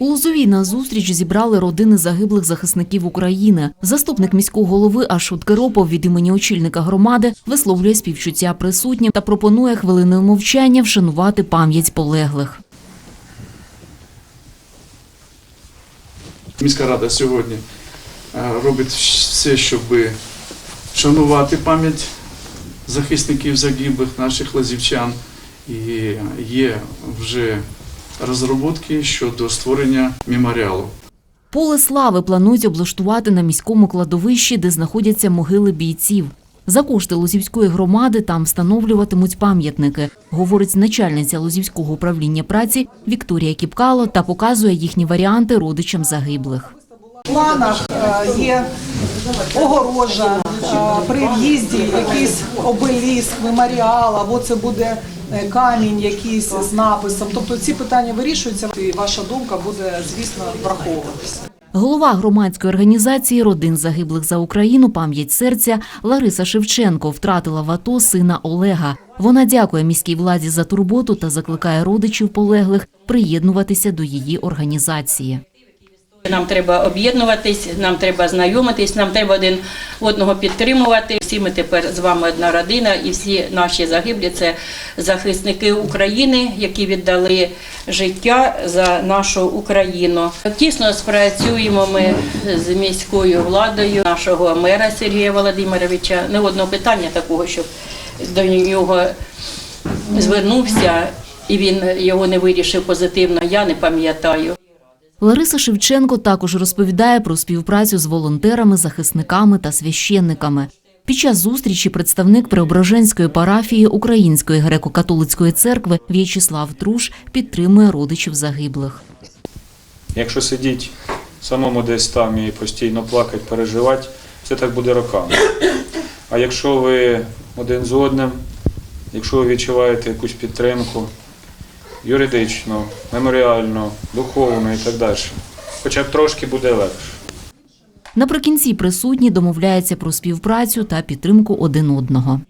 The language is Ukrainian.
У Лозовій на зустріч зібрали родини загиблих захисників України. Заступник міського голови Ашот Керопов від імені очільника громади висловлює співчуття присутнім та пропонує хвилиною мовчання вшанувати пам'ять полеглих. Міська рада сьогодні е, робить все, щоб шанувати пам'ять захисників загиблих наших лазівчан. І є вже розробки щодо створення меморіалу. Поле слави планують облаштувати на міському кладовищі, де знаходяться могили бійців. За кошти Лозівської громади там встановлюватимуть пам'ятники, говорить начальниця Лозівського управління праці Вікторія Кіпкало та показує їхні варіанти родичам загиблих. В планах е, є огорожа при в'їзді, якийсь обеліск, меморіал, або це буде е, камінь якийсь з написом. Тобто ці питання вирішуються, і ваша думка буде, звісно, враховуватися. Голова громадської організації родин загиблих за Україну пам'ять серця Лариса Шевченко втратила в АТО сина Олега. Вона дякує міській владі за турботу та закликає родичів полеглих приєднуватися до її організації. Нам треба об'єднуватись, нам треба знайомитись, нам треба один одного підтримувати. Всі ми тепер з вами одна родина, і всі наші загиблі це захисники України, які віддали життя за нашу Україну. Тісно спрацюємо ми з міською владою нашого мера Сергія Володимировича. Не одного питання такого, щоб до нього звернувся, і він його не вирішив позитивно. Я не пам'ятаю. Лариса Шевченко також розповідає про співпрацю з волонтерами, захисниками та священниками. Під час зустрічі представник Преображенської парафії Української греко-католицької церкви В'ячеслав Труш підтримує родичів загиблих. Якщо сидіть самому десь там і постійно плакати, переживати, це так буде роками. А якщо ви один з одним, якщо ви відчуваєте якусь підтримку юридично, меморіально, духовно і так далі, хоча б трошки буде легше. Наприкінці присутні домовляються про співпрацю та підтримку один одного.